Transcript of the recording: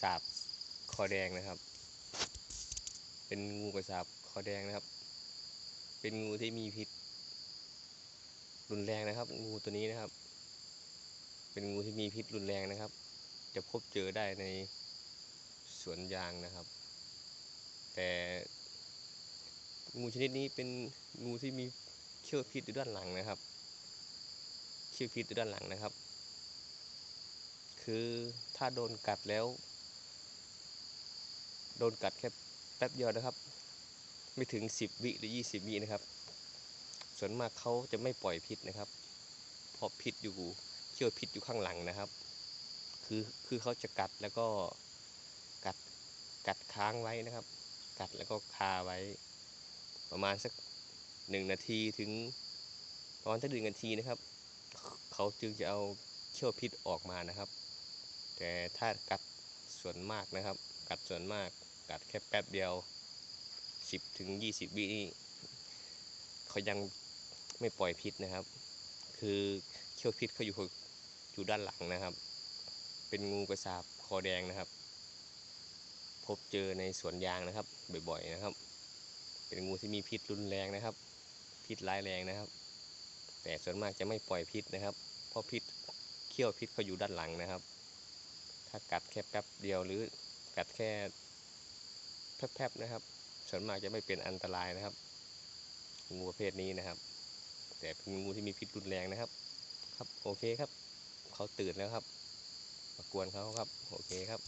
สาบคอแดงนะครับ เป็นงูกระสาบคอแดงนะครับ เป็นงูที่มีพิษ รุนแรงนะครับ งูตัวนี้นะครับ เป็นงูที่มีพิษรุนแรงนะครับ จะพบเจอได้ในสวนยางนะครับ แต่งูชนิดนี้เป็นงูที่มีเขี้ยวพิษอยู่ด้านหลังนะครับ เขี้ยวพิษอยู่ด้านหลังนะครับ คือถ้าโดนกัดแล้ว โดนกัดแค่แป๊บเดียวนะครับ ไม่ถึง 10 วิหรือ 20 วินะครับ ส่วนมากเขาจะไม่ปล่อยพิษนะครับเพราะพิษอยู่เขี้ยวพิษอยู่ข้างหลังนะครับ คือคือเขาจะกัดแล้วก็กัดกัดค้างไว้นะครับ กัดแล้วก็คาไว้ ประมาณสักหนึ่งนาทีถึงประมาณสักหนึ่งนาทีนะครับ เขาจึงจะเอาเขี้ยวพิษออกมานะครับ แต่ถ้ากัดส่วนมากนะครับ กัดส่วนมาก กัดแค่แป๊บเดียว 10ถึง20วินี่เขายังไม่ปล่อยพิษนะครับ คือเขี้ยวพิษเขาอยู่อยู่ด้านหลังนะครับ เป็นงูกระสาบคอแดงนะครับ พบเจอในสวนยางนะครับ บ่อยๆนะครับ เป็นงูที่มีพิษรุนแรงนะครับ พิษร้ายแรงนะครับ แต่ส่วนมากจะไม่ปล่อยพิษนะครับ เพราะพิษเขี้ยวพิษเขาอยู่ด้านหลังนะครับ ถ้ากัดแค่แป๊บเดียวหรือ กัดแค่แป๊บๆนะครับ ส่วนมากจะไม่เป็นอันตรายนะครับ งูประเภทนี้นะครับ แต่เป็นงูที่มีพิษรุนแรงนะครับ ครับโอเคครับ เขาตื่นแล้วครับมากวนเขาครับ โอเคครับ